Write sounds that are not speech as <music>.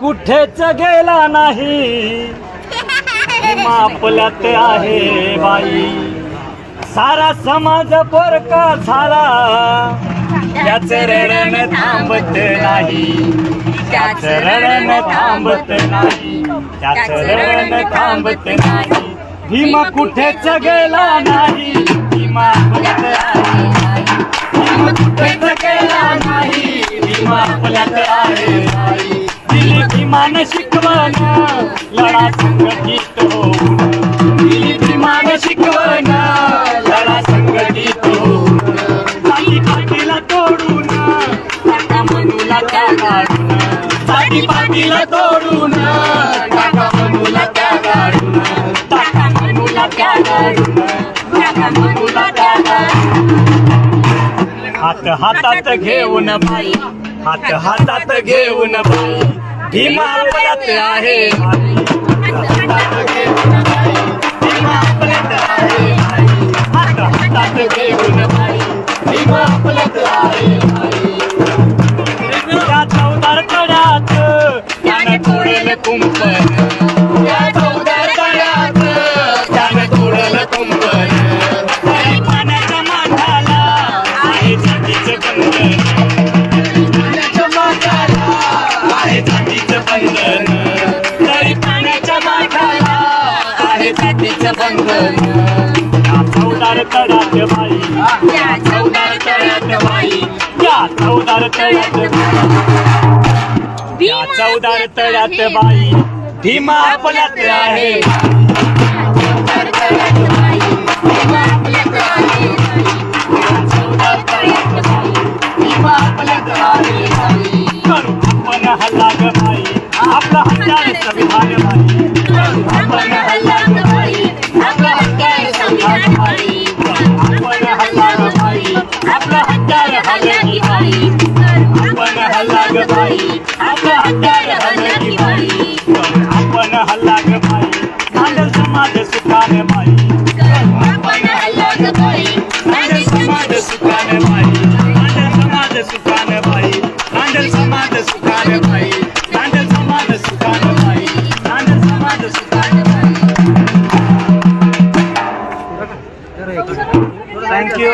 कुठेच गेला नाही. <laughs> भीमा आपल्यात आहे बाई. सारा समाज पोरका झाला. त्याच रडण थांबत नाही. त्याच रडण थांबत नाही. त्याच रडण थांबत नाही. भीमा कुठेच गेला नाही. भीमा आपल्यात दिली शिकवण लढा संघ गीत होऊन. दिली भीमान शिकवण लढा संघ गीत होऊन. जाती पाटीला तोडून टाका मनूला त्या गाडून जाती पातीला तोडून टाका मनूला त्या गाडून टाका मनूला त्या गाडून टाका मनूला त्या गाडून हात हातात घेऊन बाई हात हातात घेऊन बाई. भीमा आपल्यात आहे भीमा आपल्यात आहे बाई. हात हातात घेऊन बाई भीमा आपल्यात आहे बाई. त्या चौदार तळ्यात त्यानं तोडलं कुंपण जातीचं बंधन त्या चौदार तळ्यात बाई त्या चौदार तळ्यात बाई त्या चौदार तळ्यात बाई आहे. चौदार तळ्यात बाई भीमा आपल्यात आहे. करू आपण हल्ला ग बाई आपला हत्यार संविधान बाई करू आपण की बाई आपण हल्ला ग बाई आपला हत्यार हल्ला की बाई करू आपण हल्ला ग बाई भांडल समाज सुखाने बाई भांडल समाज सुखाने बाई भांडल समाज सुखाने बाई भांडल समाज सुखाने बाई भांडल समाज सुखाने बाई भांडल समाज सुखाने बाई थँक्यू